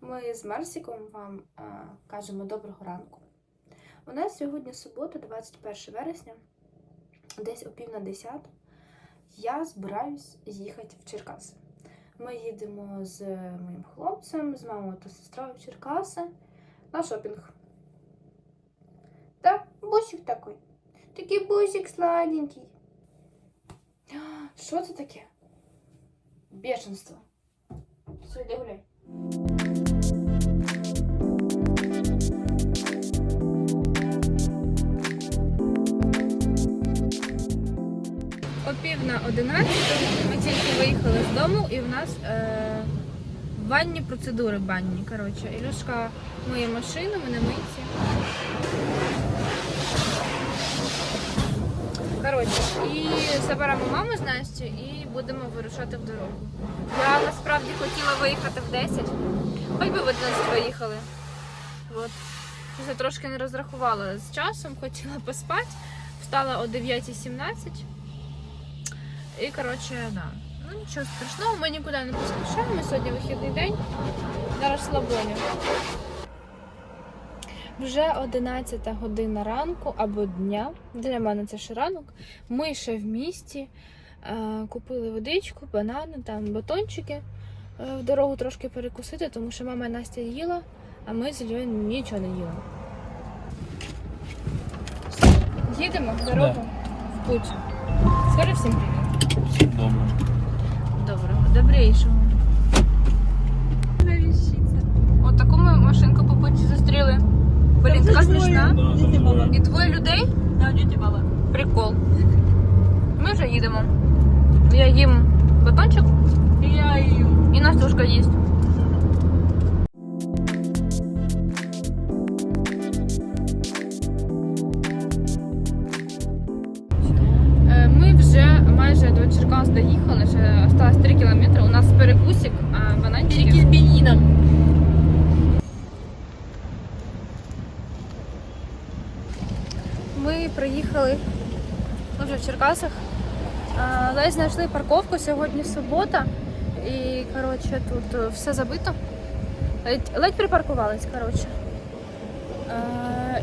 Ми з Марсиком вам а, кажемо доброго ранку. У нас сьогодні субота, 21 вересня, десь о пів на 10. Я збираюсь їхати в Черкаси. Ми їдемо з моїм хлопцем, з мамою та сестрою в Черкаси на шопінг. Так, бусик такий. Такий бусик сладенький. Що це таке? Бешенство. Все, гуляй. О пів на одинадцяту ми тільки виїхали з дому і в нас е, банні процедури банні. Коротше, Ілюшка миє машину, ми на митці. Коротше, і заберемо маму з Настю і будемо вирушати в дорогу. Я насправді хотіла виїхати в 10, хоч би в 11 виїхали. От. Я трошки не розрахувала з часом, хотіла поспати, встала о 9.17. І коротше, да. Ну нічого страшного, ми нікуди не поспішаємо. Сьогодні вихідний день на розслабоні. Вже 11 година ранку або дня. Для мене це ще ранок. Ми ще в місті. Е, Купили водичку, банани, там батончики. Е, В дорогу трошки перекусити, тому що мама і Настя їла, а ми з Ільєю нічого не їли. Їдемо в дорогу в путь. Скажи всім привіт. Добре. Доброго, добрейшого. От таку ми машинку по путі зустріли. Блін, така смішна. І двоє людей. Прикол. Ми вже їдемо. Я їм батончик Я їм. і Настюшка їсть. Черкасах. Ледь знайшли парковку сьогодні субота. І коротше тут е, все забито. Ледь, ледь припаркувались, коротше.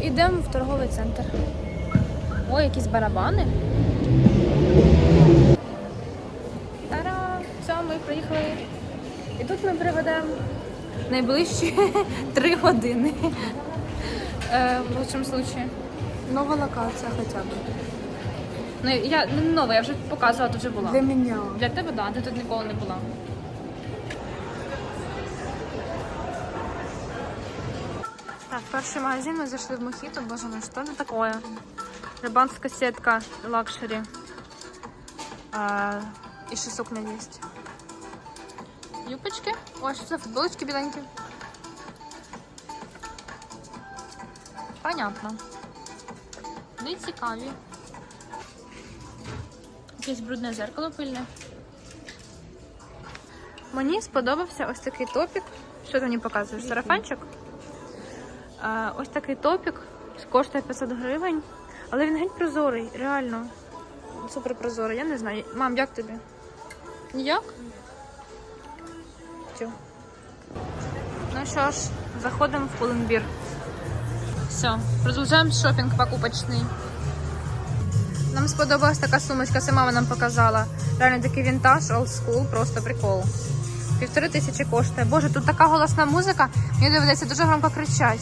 Ідемо в торговий центр. Ой, якісь барабани. Та-дам! Все, ми приїхали. І тут ми проведемо найближчі три години. Е, В лучшому случае. Новая локация хотя бы. Ну, я не нова, я вже показувала, тут вже була. Для меня. Для тебе, так, да, ти тут ніколи не була. Так, перший магазин ми зайшли в Мохіто, боже мой, що це таке? Рибанська сітка лакшері. А, і ще сукня є. Юпочки. О, що це футболочки біленькі. Понятно. Не цікаві. Якесь брудне зеркало пильне. Мені сподобався ось такий топік. Що ти мені показуєш? Сарафанчик? А, ось такий топік. Коштує 500 гривень. Але він геть прозорий, реально. Супер прозорий, я не знаю. Мам, як тобі? Ніяк? Тю. Ну що ж, заходимо в Пуленбір. Все, продовжуємо шопінг покупочний. Нам сподобалась така сумочка, це мама нам показала. Реально такий вінтаж, old school, просто прикол. Півтори тисячі коштує. Боже, тут така голосна музика, мені доведеться дуже громко кричати.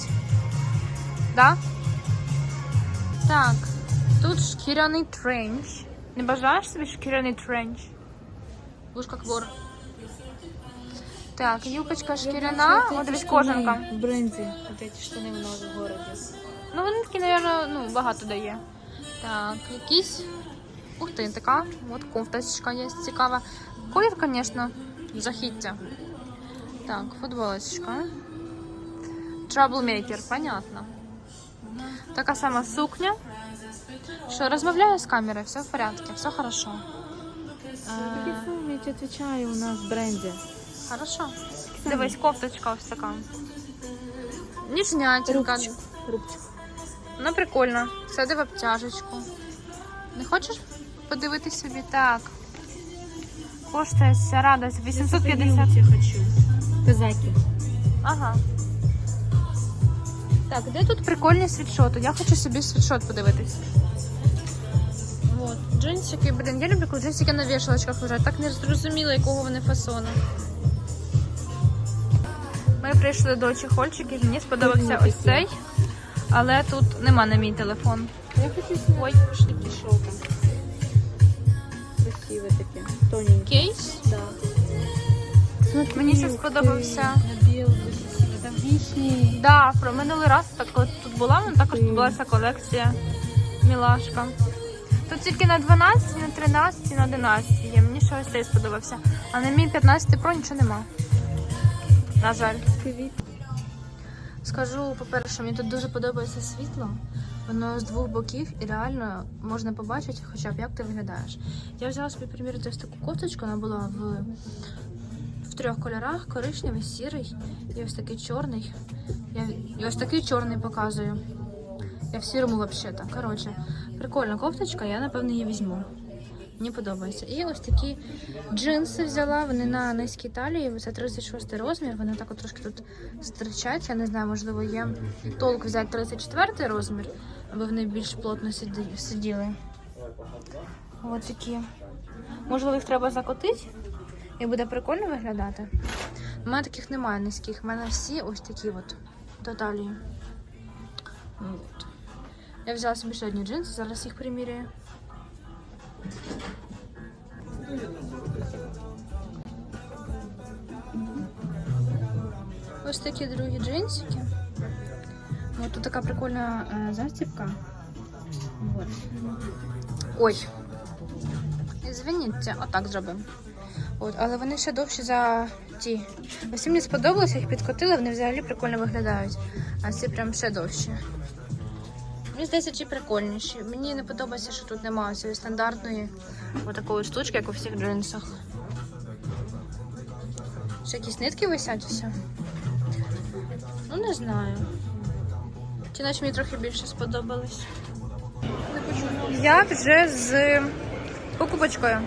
Да? Так, тут шкіряний тренч. Не бажаєш собі шкіряний тренч? Будеш як вор. Так, юбочка шкіряна, от дивись кожанка. В бренде. Вот эти штаны у нас в городе. Ну, вони такі, мабуть, ну, багато дає. Так, якісь. Ух ти, така. От кофточка є цікава. Колір, звісно, жахіття. Так, футболочка. Troublemaker, понятно. Така сама сукня. Що, розмовляю з камерою, все в порядку, все хорошо. Какие Е, суммы, я тебе отвечаю, у нас в бренде. хорошо. Дивись, кофточка ось така. Ніжнятинка. Рубчик. Рубчик. Ну, прикольно. Сяди в обтяжечку. Не хочеш подивитись собі? Так. Коштує ця радость 850. Я хочу. Казаки. Ага. Так, де тут прикольні світшоти? Я хочу собі світшот подивитись. Вот. Джинсики, блін, я люблю, коли джинсики на вішалочках лежать. Так не зрозуміло, якого вони фасону. Ми прийшли до чехольчиків, мені сподобався ось цей, але тут нема на мій телефон. Я хочу Ой. такі шовка. Красиве таке. Тоненьке. Кейс. Да. Мені ще сподобався. Вишні. Да, про минулий раз так от тут була, ну також тут була ця колекція. Мілашка. Тут тільки на 12, на 13, на 11 є. Мені ще ось цей сподобався. А на мій 15 Pro нічого нема. На жаль. Квіт. Скажу, по-перше, мені тут дуже подобається світло. Воно з двох боків і реально можна побачити, хоча б як ти виглядаєш. Я взяла собі приміряти ось таку кофточку, вона була в, в трьох кольорах: коричневий, сірий і ось такий чорний. Я, і ось такий чорний показую. Я в сірому взагалі. Коротше, прикольна кофточка, я напевно її візьму. Мені подобається. І ось такі джинси взяла. Вони на низькій талії. Це 36 розмір. Вони так от трошки тут стирчать. Я не знаю, можливо, є толк взяти 34 розмір, аби вони більш плотно сиділи. Ось такі. Можливо, їх треба закотити і буде прикольно виглядати. У мене таких немає низьких. У мене всі ось такі от до талії. От. Я взяла собі ще одні джинси, зараз їх приміряю. Ось такі другі джинсики. Ось тут така прикольна е, застібка. Вот. Ой. Звініть, отак зробимо. От, але вони ще довші за ті. Ось мені сподобалося, їх підкотили, вони взагалі прикольно виглядають. А ці прям ще довші. Мені здається, ті прикольніші. Мені не подобається, що тут немає цієї стандартної отакої штучки, як у всіх джинсах. Ще якісь нитки висять усе. Ну, не знаю. Ті наче мені трохи більше сподобались. Я вже з покупочкою.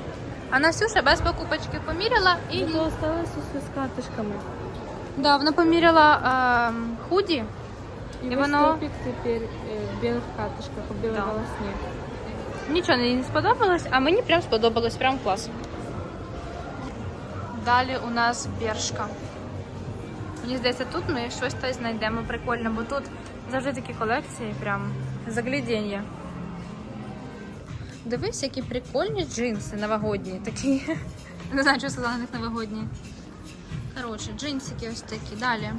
А Настюша без покупочки поміряла і. Все з катишками. Да, вона поміряла ем, худі. І весь воно- топік тепер е, в білих катишках, у білій Да. волосні. Нічого не сподобалось, а мені прям сподобалось, прям клас. Далі у нас бершка. Мені здається, тут ми щось та знайдемо прикольне, бо тут завжди такі колекції, прям заглядіння. Дивись, які прикольні джинси новогодні такі. Не знаю, що сказала на них новогодні. Коротше, джинсики ось такі. Далі.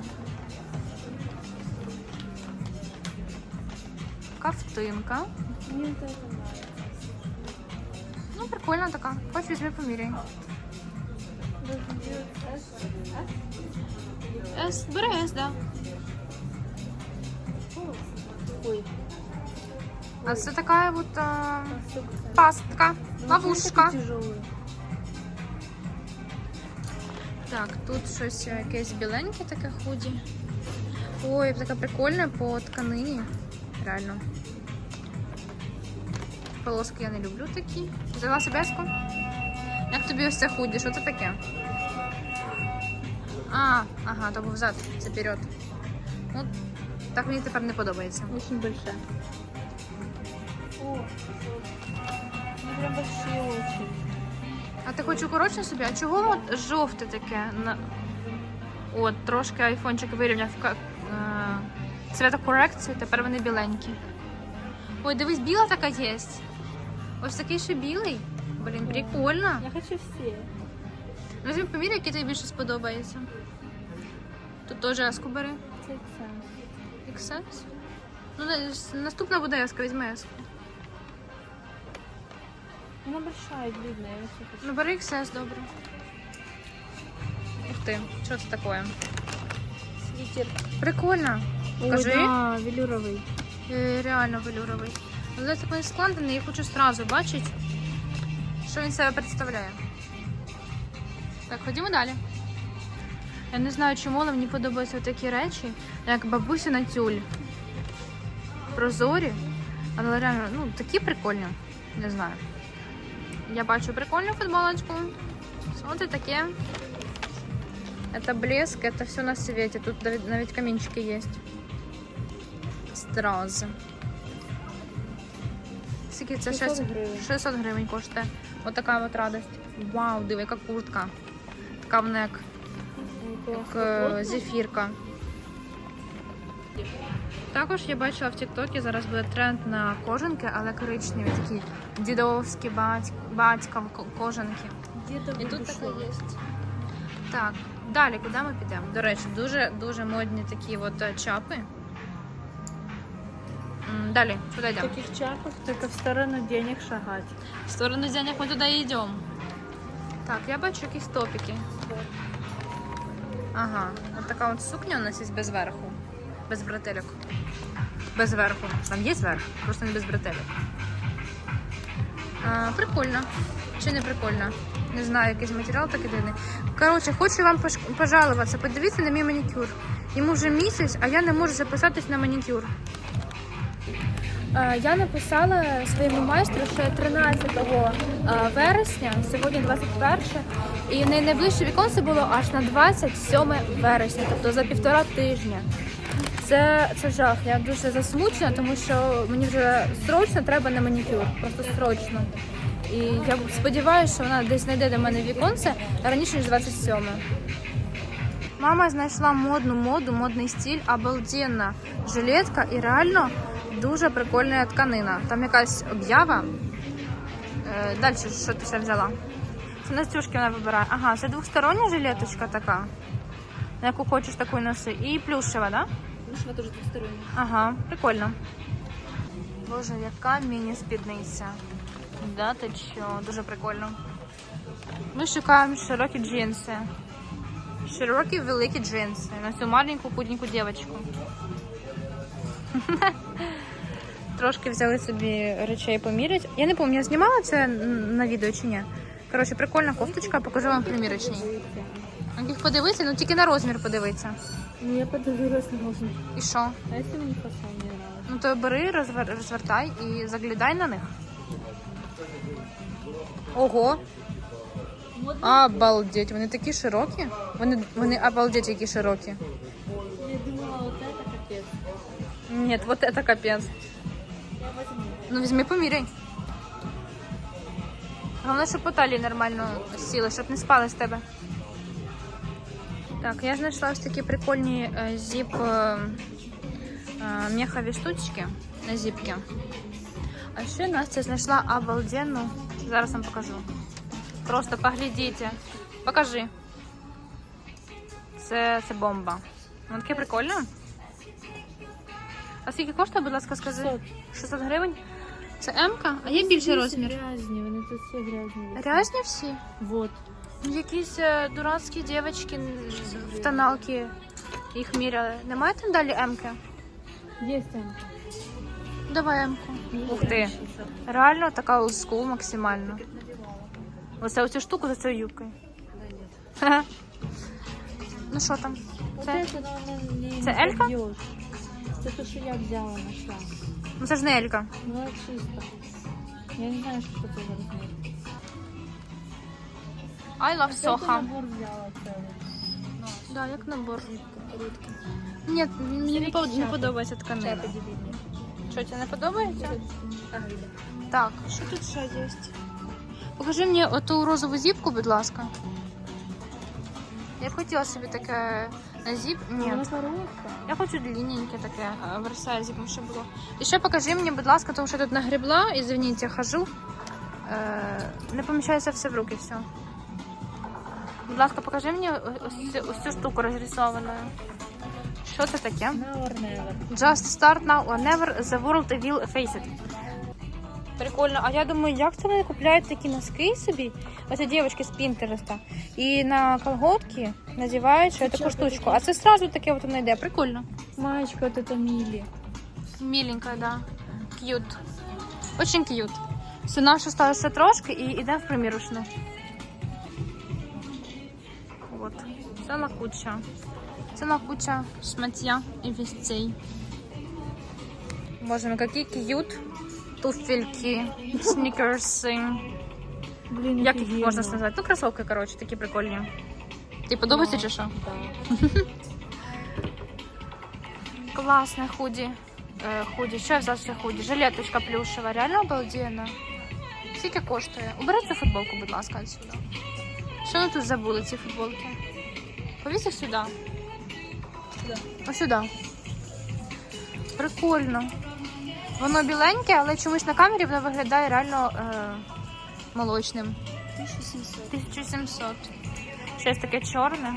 Кафтинка. Ну, прикольна така. Хоч візьми поміряй. С, бери С, да. Ой. А це така от а, пастка, ловушка. Так, тут щось якесь біленьке таке худі. Ой, така прикольна по тканині. Реально. Полоски я не люблю такі. Взяла себеску? Як тобі ось це худі? Що це таке? А, ага, то був зад, це вперед. Ну, так мені тепер не подобається. О, прям большие очень. А ти хочеш укорочене собі? А чого от жовте таке? От, трошки айфончик вирівняв. Цветокорекцію, тепер вони біленькі. Ой, дивись, біла така є. Ось такий ще білий. Блін, прикольно. Я хочу все. Візьми поміряй, який тобі більше сподобається. Тут теж еску бери. Це це. XS. Ну, на- наступна буде еска, візьми еску. Она большая, длинная. Я хочу. Ну, бери XS, добре. Ух ти, що це таке? Свитер. Прикольно. Ой, Покажи. да, велюровый. Е, Реально велюровий. Але це він складений, я хочу одразу бачити, що він себе представляє. Так, ходімо далі. Я не знаю чому, але мені подобаються такі речі, як бабусина тюль. Прозорі. Але реально, ну, такі прикольні. Не знаю. Я бачу прикольну футболочку. От і таке. Это блеск, это все на свете. Тут навіть навіть камінчики є. Стрази. Скільки це 600 600 гривень. 600 гривень коштує. От така от радость. Вау, диви, яка куртка. Така в нек, як е, зефірка. Також я бачила в Тіктокі, зараз буде тренд на кожанки, але коричневі, такі дідовські бать... батька ко- кожанки. І тут така є. Так, далі куди ми підемо? До речі, дуже дуже модні такі от е, чапи. Далі, куди В йдемо? таких чапах только в сторону денег шагать. В сторону денег ми туди і йдемо. Так, я бачу якісь топіки. Ага, от така от сукня у нас є без верху. Без бретелек. Без верху. Там є верх, просто не без бретелек. А, прикольно. Чи не прикольно? Не знаю, якийсь матеріал такий дивний. Коротше, хочу вам пош- пожалуватися. Подивіться на мій манікюр. Йому вже місяць, а я не можу записатись на манікюр. Е, Я написала своєму майстру ще 13 е, вересня, сьогодні 21, і найближче віконце було аж на 27 вересня, тобто за півтора тижня. Це, це жах. Я дуже засмучена, тому що мені вже срочно треба на манікюр, просто срочно. І я сподіваюся, що вона десь знайде до мене віконце раніше ніж 27. Мама знайшла модну моду, модний стиль, обалденна жилетка і реально дуже прикольна тканина. Там якась об'ява. Е, далі що ти ще взяла? Це Настюшки вона вибирає. Ага, це двостороння жилеточка така, на яку хочеш таку й носи. І плюшева, да? Вышла тоже двусторонняя. Ага, прикольно. Боже, яка міні-спідниця. Да, ти що? Дуже прикольно. Ми шукаємо широкі джинси. Широкі великі джинси на цю маленьку худеньку дівчинку. Трошки взяли собі речей поміряти. Я не пам'ятаю, я знімала це на відео чи ні. Коротше, прикольна кофточка, покажу вам примірочні. Їх подивитися, ну тільки на розмір подивитися. Ну я подивилась на розмір. І що? А если мне фасон не нравится? Ну то бери, розвер... розвертай і заглядай на них. Ого! Обалдеть, вони такі широкі. Вони, вони обалдеть, які широкі. Я думала, вот это капец. Ні, вот это капець. Ну візьми поміряй. Головне, щоб по талії нормально сіли, щоб не спали з тебе. Так, я знайшла ось такі прикольні е, зіп е, е, штучки на зіпки. А ще Настя знайшла обалденну. Зараз вам покажу. Просто поглядіть. Покажи. Це, це бомба. Воно таке прикольне. А скільки коштує, будь ласка, скажи? 600. 600 гривень? Це М-ка? А є більший розмір? Грязні, вони тут всі грязні. Грязні всі? Вот. Ну, Якісь е, дурацькі дівчатки в тоналки їх міряли. Немає там далі М-ки? Есть там. Давай М-ку. Ух ти. Реально така олдскул максимально. Оце оцю штуку за цією юбкою. Ха-ха. Ну що там? Вот Це, это, не, Це Елька? забьешь. Это то, что я взяла, нашла. ну це ж не Елька. Ну, это чисто. Я не знаю, что это за размер. I love Это Soha. набор взяла целый. Да, як набор. Короткий. Ні, мені не, под- не подобається тканина. Чапа дебильная. Що, тебе не подобається? Ага, да. Так, що тут ще є? Покажи мені оту розову зіпку, будь ласка. Я б хотіла собі таке на зіп. Ні. Я хочу длинненьке таке, версаль зіпом ще було. І ще покажи мені, будь ласка, тому що я тут нагребла, извините, я хожу. Е, не поміщається все в руки, все. Будь ласка, покажи мені ось, цю- ось цю штуку розрисовану. Що це таке? Now or never. Just start now or never, the world will face it. Прикольно. А я думаю, як це вони купляють такі носки собі? Оце дівчатки з Пінтереста. І на колготки надівають ще таку штучку. А це сразу таке от воно йде. Прикольно. Маечка вот это мили. Миленькая, да. К'ют. Очень к'ют. Все наше сталося трошки і йдемо в примірочну. От. Ціла куча. Ціла куча шмаття і вістей. Боже мой, які к'ют. Туфельки, снікерси. Блин, Як їх можна сказати? Ну, кросовки, коротше, такі прикольні. Ти подобається чи що? Класне худі. Е, худі. Що я взяла ще худі? Жилеточка плюшева, реально обалденна. Скільки коштує? Убери цю футболку, будь ласка, отсюда. Що ми тут забули, ці футболки? Повісь їх сюди. Ось сюди. Прикольно. Воно біленьке, але чомусь на камері воно виглядає реально е, молочним. 1700. 1700. Щось таке чорне.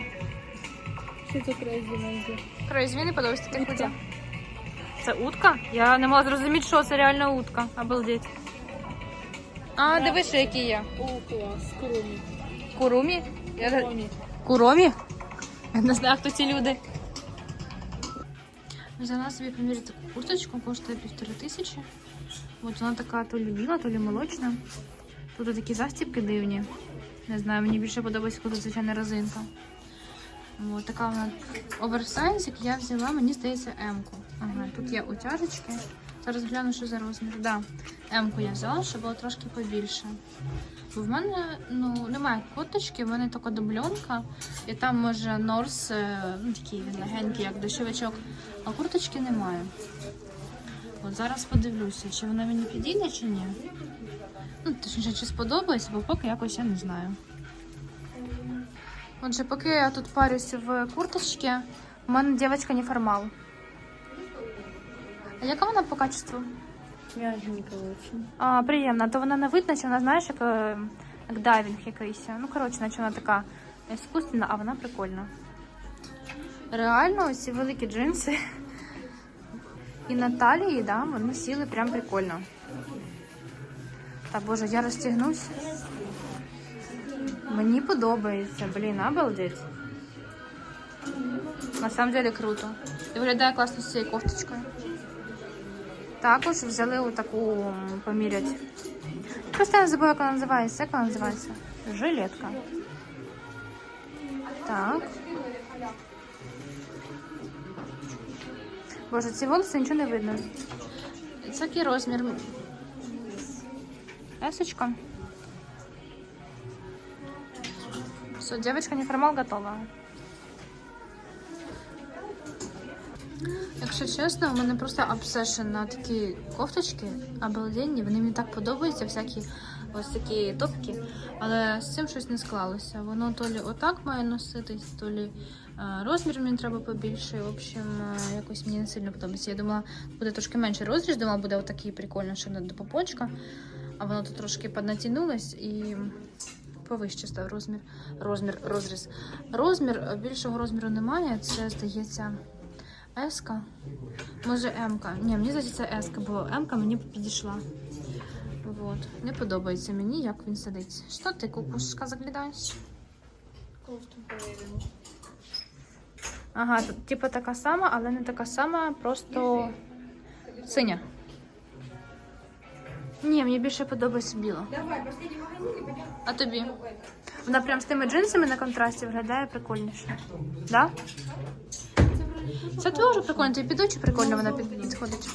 Що це крейзі найде? Крейзі, мені подобається таке худі. Це утка? Я не могла зрозуміти, що це реально утка. Обалдеть. А, дивись, що які є. О, клас, кромі. Курумі? Я... Куромі? Я не знаю, хто ці люди. Взяла собі поміряти таку курточку, коштує півтори тисячі. От вона така то ли біла, то ли молочна. Тут такі застібки дивні. Не знаю, мені більше подобається, коли звичайна резинка. От така вона оверсайз, як я взяла, мені здається, М-ку. Ага, тут є утяжечки. Зараз гляну, що за розмір. Да, М-ку я взяла, щоб було трошки побільше. Бо в мене ну, немає курточки, в мене тільки дубльонка, і там може норс, е, ну такий він легенький, як дощовичок, а курточки немає. От зараз подивлюся, чи вона мені підійде, чи ні. Ну, точніше, чи сподобається, бо поки якось я не знаю. Отже, поки я тут парюсь в курточці, у мене дівчинка неформал. А яка вона по качеству? М'яженька очень. А, приємна. То вона не видно, чи вона знаєш, як, е, як дайвінг якийсь. Ну, коротше, наче вона така іскусственна, а вона прикольна. Реально, ось ці великі джинси. І на талії, да, вони сіли прям прикольно. Так, боже, я розтягнусь. Мені подобається, блін, обалдеть. На самом деле круто. І виглядає класно з цією кофточкою. Також взяли отаку м, поміряти. Просто я забула, як вона називається. Як вона називається? Жилетка. Так. Боже, ці волоси нічого не видно. Це який розмір? Есочка. Все, девочка неформал готова. Якщо чесно, у мене просто обсешн на такі кофточки обалденні. Вони мені так подобаються, всякі ось такі топки. Але з цим щось не склалося. Воно то лі отак має носитись, то лі е, розмір мені треба побільше. В общем, е, якось мені не сильно подобається. Я думала, буде трошки менший розріз, думала, буде отакий прикольно, що до попочка. А воно тут трошки поднатягнулось і повище став розмір. Розмір, розріз. Розмір е, більшого розміру немає. Це здається. Еска. Може М-ка. Ні, мені здається, це Еска, бо М-ка мені підійшла. Вот. Не подобається мені, як він сидить. Що ти, кукушка, заглядаєш? Кофту перевіримо. Ага, тут типу така сама, але не така сама, просто синя. Ні, мені більше подобається біла. А тобі? Вона прям з тими джинсами на контрасті виглядає прикольніше. Да? Це теж прикольно. Тобі під очі прикольно вона під- підходить.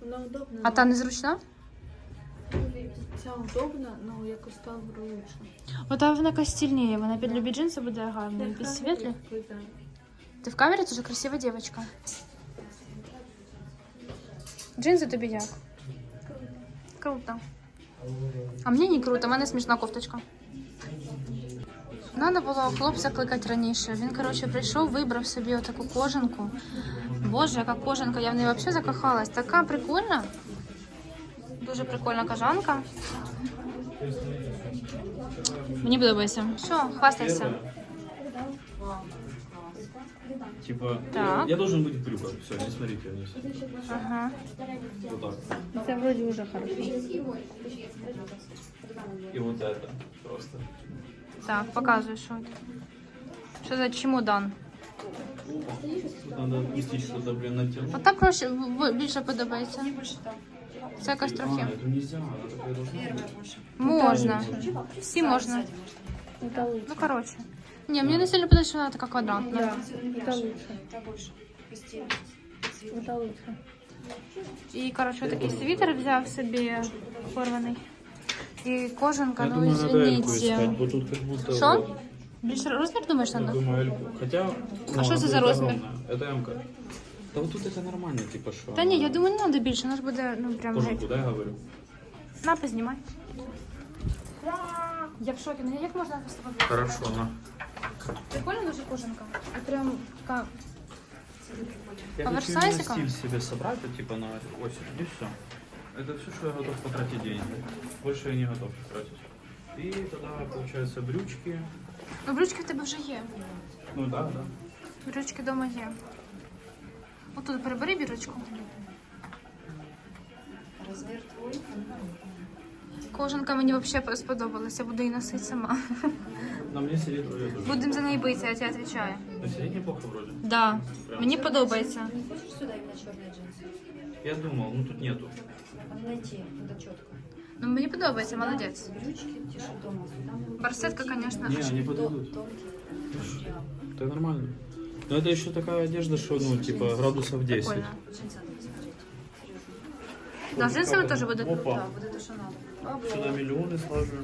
Вона удобна. А та незручна? Ця удобна, але якось та лучше. Ота вона якась вона під любі джинси буде гарно. І під світлі. Ти в камері дуже красива дівчинка. Джинси тобі як? Круто. А мені не круто, у мене смішна кофточка. Надо було хлопця кликати раніше. Він, коротше, прийшов, вибрав собі отаку кожанку. Боже, яка кожанка, я в неї взагалі закохалась. Така прикольна. Дуже прикольна кожанка. Мені подобається. Що, хвастайся. Типа, Так. я должен быть в брюках. Все, не смотрите вниз. Ага. Вот так. Це вроді вже хорошо. И вот это просто. Так, показуй, що це. Що за чемодан? Тут надо отпустить что-то, блин, на тело. От так краще в- більше подобається. Це якось А, трохи. это нельзя, она такая должна быть. Можна. Всі можна. Це лучше. Ну, коротше. Ні, мені не сильно подобається, що вона така квадратна. Да, це лучше. Це лучше. І, коротше, такий світер взяв собі порваний. І кожанка, Я ну думаю, надо Эльку извините. искать, вот тут как будто Что? вот Більше розмір думаєш Я надо? думаю, L. Хотя... ну, А что она это за будет размер? огромная. Это М-ка. Да вот тут это нормально, типа что. Та ні, я думаю, не треба більше, вона ж буде, ну прям Тоже геть. куда я говорю? На, познімай. Я в шокі, ну як можна з тобою? Хорошо, на. Прикольно дуже кожанка. І прям така. Я А хочу оверсайзиком? именно стиль себе собрать, вот, типа на осень, и все. Это все, что я готов потратить деньги. Больше я не готов тратить. И тогда, получается, брючки. Ну, брючки в тебе вже є. Ну да, да. Бірочки вдома є. Отут перебери бірочку. Кожанка мені взагалі сподобалася, буду її носити сама. На мне сидит вроде тоже. Будемо за неї битися, я тебе відповідаю. Ну, сидит неплохо вроде. Да, мені подобається. Хочешь сюда именно черные джинсы? Я думал, ну тут нету. Надо найти, надо четко. Ну мені подобається, молодець. Брючки, тише дома. Там Барсетка, звісно. Не, они подойдут. тонкие. Это нормально. Но это еще такая одежда, что, ну, типа, градусов 10. Прикольно. Джинсы надо посмотреть. Да, з джинсами теж буде Опа. круто. Да, вот это что надо. Сюда миллионы сложу.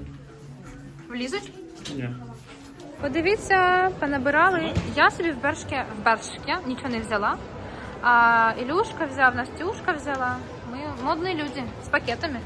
Влізуть? Не. Подивіться, понабирали. Я собі в бершки, в бершки нічого не взяла. А Ілюшка взяв, Настюшка взяла. Ми модные люди з пакетами.